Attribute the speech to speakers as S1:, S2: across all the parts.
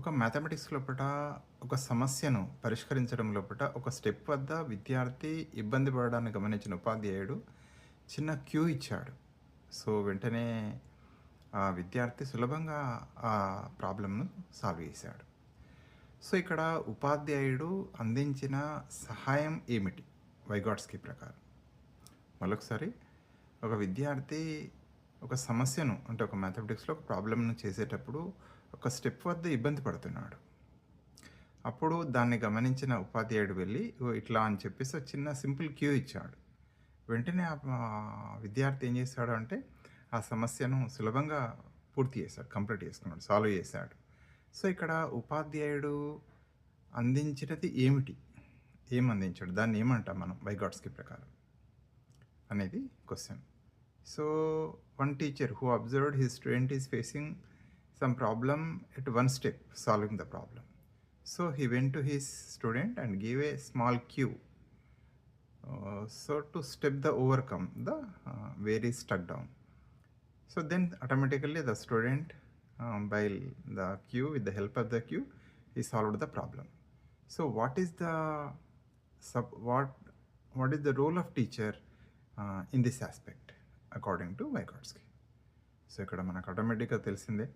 S1: ఒక మ్యాథమెటిక్స్ లోపట ఒక సమస్యను పరిష్కరించడం లోపల ఒక స్టెప్ వద్ద విద్యార్థి ఇబ్బంది పడడాన్ని గమనించిన ఉపాధ్యాయుడు చిన్న క్యూ ఇచ్చాడు. సో వెంటనే ఆ విద్యార్థి సులభంగా ఆ ప్రాబ్లమ్ను సాల్వ్ చేశాడు. సో ఇక్కడ ఉపాధ్యాయుడు అందించిన సహాయం ఏమిటి? వైగాట్స్కి ప్రకారం. మరొకసారి ఒక విద్యార్థి ఒక సమస్యను అంటే ఒక మ్యాథమెటిక్స్లో ఒక ప్రాబ్లమ్ను చేసేటప్పుడు ఒక స్టెప్ వద్ద ఇబ్బంది పడుతున్నాడు. అప్పుడు దాన్ని గమనించిన ఉపాధ్యాయుడు వెళ్ళి "ఓ, ఇట్లా అని చెప్పేసి ఒక చిన్న సింపుల్ క్యూ ఇచ్చాడు. వెంటనే ఆ విద్యార్థి ఏం చేశాడు అంటే ఆ సమస్యను సులభంగా పూర్తి చేశాడు కంప్లీట్ చేసుకున్నాడు సాల్వ్ చేశాడు. సో ఇక్కడ ఉపాధ్యాయుడు అందించినది ఏమిటి? ఏం అందించాడు? దాన్ని ఏమంటాం మనం బైగాడ్స్కి ప్రకారం? అనేది question So one teacher who observed his student is facing some problem at one step solving the problem. So he went to his student and gave a small cue. Uh, so to step the overcome the uh, stuck down. So then automatically the student um, by the cue with the help of the cue he solved the problem. So what is the sub what what is the role of teacher uh, in this aspect? According to Vygotsky. So ఇక్కడ మనకు ఆటోమేటిక్గా తెలిసిందే.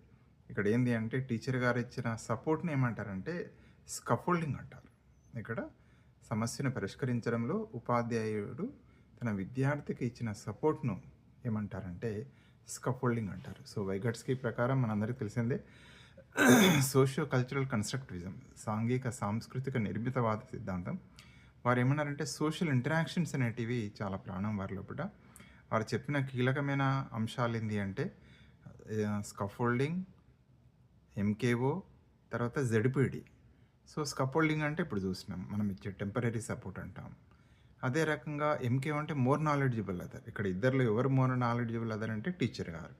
S1: ఇక్కడ ఏంది అంటే teacher గారు ఇచ్చిన సపోర్ట్ని ఏమంటారంటే స్కఫోల్డింగ్ అంటారు. ఇక్కడ సమస్యను పరిష్కరించడంలో ఉపాధ్యాయుడు తన విద్యార్థికి ఇచ్చిన సపోర్ట్ను ఏమంటారంటే స్కఫోల్డింగ్ అంటారు. సో వైగట్స్కి ప్రకారం మనందరికీ తెలిసిందే. సోషియో కల్చరల్ కన్స్ట్రక్టివిజం సాంఘిక సాంస్కృతిక నిర్మితవాద సిద్ధాంతం. వారు ఏమన్నారంటే సోషల్ ఇంటరాక్షన్స్ అనేటివి చాలా ప్రాణం వారి లోపల. వారు చెప్పిన కీలకమైన అంశాలు ఏంటి అంటే స్కఫోల్డింగ్ ఎంకేఓ తర్వాత జడిపిడి. సో స్కఫోల్డింగ్ అంటే ఇప్పుడు చూసినాం మనం ఇచ్చే టెంపరీ సపోర్ట్ అంటాం. అదే రకంగా ఎంకే అంటే మోర్ నాలెడ్జిబుల్ అదర్. ఇక్కడ ఇద్దరిలో ఎవరు మోర్ నాలెడ్జిబుల్ అదర్ అంటే టీచర్ గారు.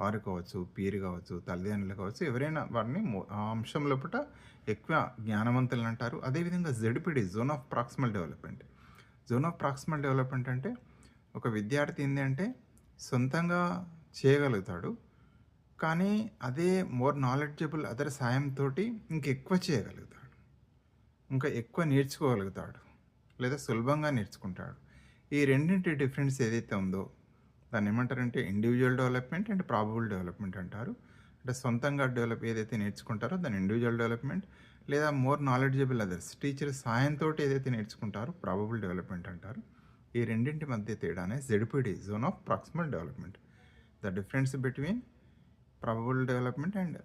S1: వారు కావచ్చు పీరు కావచ్చు తల్లిదండ్రులు కావచ్చు ఎవరైనా వారిని ఆ అంశం లోపల ఎక్కువ జ్ఞానవంతులు అంటారు. అదేవిధంగా ZPD zone of proximal development. Zone of proximal development అంటే ఒక విద్యార్థి ఏంటంటే సొంతంగా చేయగలుగుతాడు. కానీ అదే మోర్ నాలెడ్జబుల్ అదర్ సాయంతో ఇంకెక్కువ చేయగలుగుతాడు. ఇంకా ఎక్కువ నేర్చుకోగలుగుతాడు. లేదా సులభంగా నేర్చుకుంటాడు. ఈ రెండింటి డిఫరెన్స్ ఏదైతే ఉందో దాన్ని ఏమంటారంటే individual development and probable development అంటారు. అంటే సొంతంగా డెవలప్ ఏదైతే నేర్చుకుంటారో దాని ఇండివిజువల్ డెవలప్మెంట్ లేదా మోర్ నాలెడ్జబుల్ అదర్స్ టీచర్ సాయంతో ఏదైతే నేర్చుకుంటారో ప్రాబబుల్ డెవలప్మెంట్ అంటారు. ఈ రెండింటి మధ్య తేడానే ZPD zone of proximal development the difference between probable development and